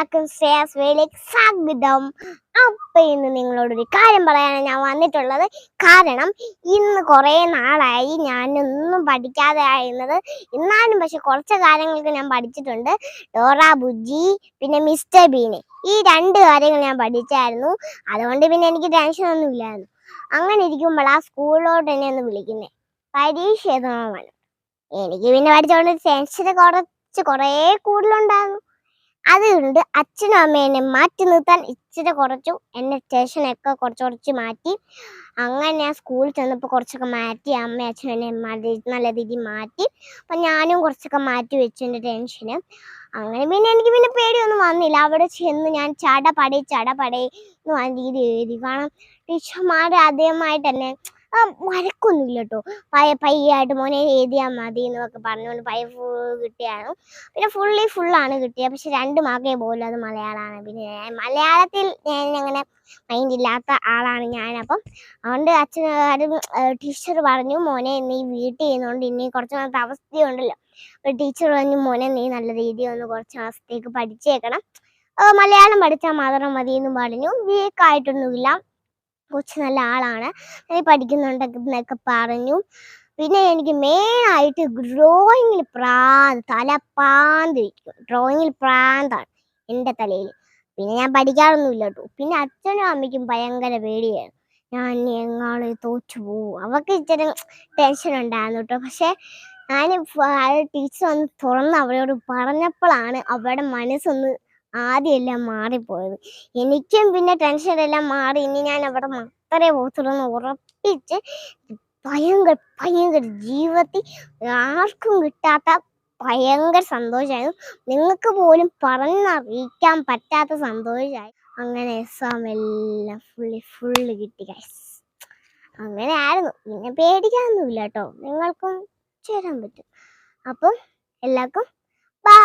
എല്ലാവർക്കും ശ്രേയസ് വേലേക്ക് സ്വാഗതം. അപ്പം ഇന്ന് നിങ്ങളോടൊരു കാര്യം പറയാനാണ് ഞാൻ വന്നിട്ടുള്ളത്. കാരണം ഇന്ന് കുറേ നാളായി ഞാനൊന്നും പഠിക്കാതെ ആയിരുന്നത്. എന്നാലും പക്ഷെ കുറച്ച് കാര്യങ്ങൾക്ക് ഞാൻ പഠിച്ചിട്ടുണ്ട്. ഡോറ ബുജി പിന്നെ മിസ്റ്റർ ബീന്. ഈ രണ്ട് കാര്യങ്ങൾ ഞാൻ പഠിച്ചായിരുന്നു. അതുകൊണ്ട് പിന്നെ എനിക്ക് ടെൻഷനൊന്നുമില്ലായിരുന്നു ഇല്ലായിരുന്നു. അങ്ങനെ ഇരിക്കുമ്പോൾ ആ സ്കൂളിലോട്ട് തന്നെ ഒന്ന് വിളിക്കുന്നത് പരീക്ഷ എനിക്ക് പിന്നെ പഠിച്ചുകൊണ്ട് ടെൻഷൻ കുറച്ച് കുറേ കൂടുതലുണ്ടായിരുന്നു. അതുകൊണ്ട് അച്ഛനും അമ്മേനെ മാറ്റി നിർത്താൻ ഇച്ചിരി കുറച്ചു എന്റെ സ്റ്റേഷനൊക്കെ കുറച്ച് കുറച്ച് മാറ്റി. അങ്ങനെ ഞാൻ സ്കൂളിൽ ചെന്നപ്പോൾ കുറച്ചൊക്കെ മാറ്റി അമ്മ അച്ഛനെ നല്ല രീതിയിൽ മാറ്റി. അപ്പം ഞാനും കുറച്ചൊക്കെ മാറ്റി വെച്ചു എന്റെ ടെൻഷന് അങ്ങനെ പിന്നെ എനിക്ക് പിന്നെ പേടിയൊന്നും വന്നില്ല. അവിടെ ചെന്ന് ഞാൻ ചടപടേ ചടപടേ എന്ന് പറഞ്ഞ രീതി എഴുതി. കാരണം ടീച്ചർമാർ ആദ്യമായിട്ട് തന്നെ ആ, മരക്കൊന്നുമില്ല കേട്ടോ പയ്യ പയ്യായിട്ട് മോനെ എഴുതിയാൽ മതി എന്നൊക്കെ പറഞ്ഞുകൊണ്ട് പയ്യ ഫുൾ കിട്ടിയാണ് പിന്നെ ഫുള്ളി ഫുള്ളാണ് കിട്ടിയത്. പക്ഷെ രണ്ട് മാർക്കേ പോലും അത് മലയാളമാണ്. പിന്നെ മലയാളത്തിൽ ഞാൻ അങ്ങനെ മൈൻഡ് ഇല്ലാത്ത ആളാണ് ഞാനപ്പം അതുകൊണ്ട് അച്ഛനും ടീച്ചർ പറഞ്ഞു മോനെ നീ വീട്ടിൽ ചെയ്യുന്നതുകൊണ്ട് ഇനി കുറച്ച് നാളത്തെ അവസ്ഥയുണ്ടല്ലോ. അപ്പോൾ ടീച്ചർ പറഞ്ഞു മോനെ നീ നല്ല രീതിയിൽ ഒന്ന് കുറച്ച് മാസത്തേക്ക് പഠിച്ചേക്കണം. മലയാളം പഠിച്ചാൽ മാത്രം മതി എന്ന് പറഞ്ഞു. വീക്കായിട്ടൊന്നുമില്ല. കൊച്ചു നല്ല ആളാണ്. നീ പഠിക്കുന്നുണ്ടെന്നൊക്കെ പറഞ്ഞു. പിന്നെ എനിക്ക് മെയിനായിട്ട് ഡ്രോയിങ്ങിൽ പ്രാന്ത് തല പ്രാന്തിരിക്കും. ഡ്രോയിങ്ങിൽ പ്രാന്താണ് എന്റെ തലയിൽ. പിന്നെ ഞാൻ പഠിക്കാറൊന്നുമില്ല കേട്ടോ പിന്നെ അച്ഛനും അമ്മയ്ക്കും ഭയങ്കര പേടിയായിരുന്നു ഞാൻ എങ്ങാൾ തോറ്റു പോവും. അവർക്ക് ഇച്ചിരി ടെൻഷൻ ഉണ്ടായിരുന്നു കേട്ടോ പക്ഷേ ഞാൻ ടീച്ചർ ഒന്ന് തുറന്ന് അവരോട് പറഞ്ഞപ്പോഴാണ് അവരുടെ മനസ്സൊന്ന് ആദ്യമെല്ലാം മാറിപ്പോയത്. എനിക്കും പിന്നെ ടെൻഷൻ എല്ലാം മാറി. ഇനി ഞാൻ അവിടെ മാത്രമേ പോകത്തുള്ളൂ എന്ന് ഉറപ്പിച്ച് ഭയങ്കര ഭയങ്കര ജീവിതത്തിൽ ആർക്കും കിട്ടാത്ത ഭയങ്കര സന്തോഷമായിരുന്നു. നിങ്ങൾക്ക് പോലും പറഞ്ഞറിയിക്കാൻ പറ്റാത്ത സന്തോഷമായി. അങ്ങനെ എക്സാം എല്ലാം ഫുള്ളി ഫുള്ള് കിട്ടി ഗൈസ് അങ്ങനെ ആയിരുന്നു. പിന്നെ പേടിക്കാനൊന്നുമില്ല കേട്ടോ. നിങ്ങൾക്കും ചേരാൻ പറ്റും. അപ്പം എല്ലാവർക്കും ബൈ